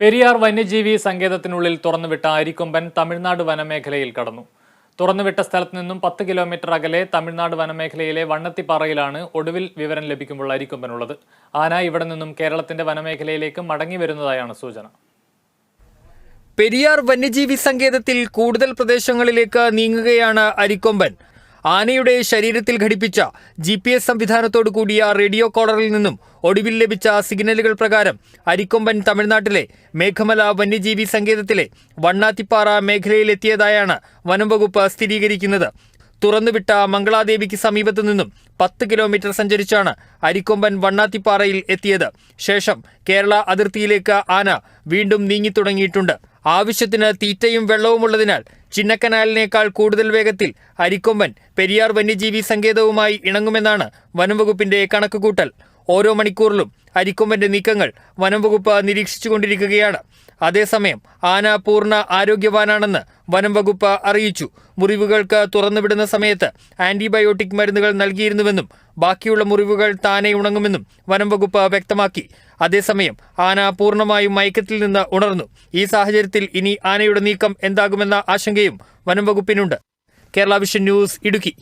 പെരിയാർ വന്യജീവി സങ്കേതത്തിനുള്ളിൽ തുറന്നുവിട്ട അരിക്കൊമ്പൻ തമിഴ്നാട് വനമേഖലയിൽ കടന്നു. തുറന്നുവിട്ട സ്ഥലത്തു നിന്നും പത്ത് കിലോമീറ്റർ അകലെ തമിഴ്നാട് വനമേഖലയിലെ വണ്ണത്തിപ്പാറയിലാണ് ഒടുവിൽ വിവരം ലഭിക്കുമ്പോൾ അരിക്കൊമ്പനുള്ളത്. ആന ഇവിടെ നിന്നും കേരളത്തിന്റെ വനമേഖലയിലേക്ക് മടങ്ങി വരുന്നതായാണ് സൂചന. പെരിയാർ വന്യജീവി സങ്കേതത്തിൽ കൂടുതൽ പ്രദേശങ്ങളിലേക്ക് നീങ്ങുകയാണ് അരിക്കൊമ്പൻ. ആനയുടെ ശരീരത്തിൽ ഘടിപ്പിച്ച ജി പി എസ് സംവിധാനത്തോടു കൂടിയ റേഡിയോ കോളറിൽ നിന്നും ഒടുവിൽ ലഭിച്ച സിഗ്നലുകൾ പ്രകാരം അരിക്കൊമ്പൻ തമിഴ്നാട്ടിലെ മേഘമല വന്യജീവി സങ്കേതത്തിലെ വണ്ണാത്തിപ്പാറ മേഖലയിലെത്തിയതായാണ് വനംവകുപ്പ് സ്ഥിരീകരിക്കുന്നത്. തുറന്നുവിട്ട മംഗളാദേവിക്ക് സമീപത്തു നിന്നും പത്ത് കിലോമീറ്റർ സഞ്ചരിച്ചാണ് അരിക്കൊമ്പൻ വണ്ണാത്തിപ്പാറയിൽ എത്തിയത്. ശേഷം കേരള അതിർത്തിയിലേക്ക് ആന വീണ്ടും നീങ്ങിത്തുടങ്ങിയിട്ടുണ്ട്. ആവശ്യത്തിന് തീറ്റയും വെള്ളവുമുള്ളതിനാൽ ചിന്നക്കനാലിനേക്കാൾ കൂടുതൽ വേഗത്തിൽ അരിക്കൊമ്പൻ പെരിയാർ വന്യജീവി സങ്കേതവുമായി ഇണങ്ങുമെന്നാണ് വനംവകുപ്പിന്റെ കണക്കുകൂട്ടൽ. ഓരോ മണിക്കൂറിലും അരിക്കൊമ്പന്റെ നീക്കങ്ങൾ വനംവകുപ്പ് നിരീക്ഷിച്ചുകൊണ്ടിരിക്കുകയാണ്. അതേസമയം ആന പൂർണ ആരോഗ്യവാനാണെന്ന് വനം വകുപ്പ് അറിയിച്ചു. മുറിവുകൾക്ക് തുറന്നുവിടുന്ന സമയത്ത് ആന്റിബയോട്ടിക് മരുന്നുകൾ നൽകിയിരുന്നുവെന്നും ബാക്കിയുള്ള മുറിവുകൾ താനെ ഉണങ്ങുമെന്നും വനം വകുപ്പ് വ്യക്തമാക്കി. അതേസമയം ആന പൂർണമായും മയക്കത്തിൽ നിന്ന് ഉണർന്നു. ഈ സാഹചര്യത്തിൽ ഇനി ആനയുടെ നീക്കം എന്താകുമെന്ന ആശങ്കയും വനം വകുപ്പിനുണ്ട്. Kerala Vision News Idukki.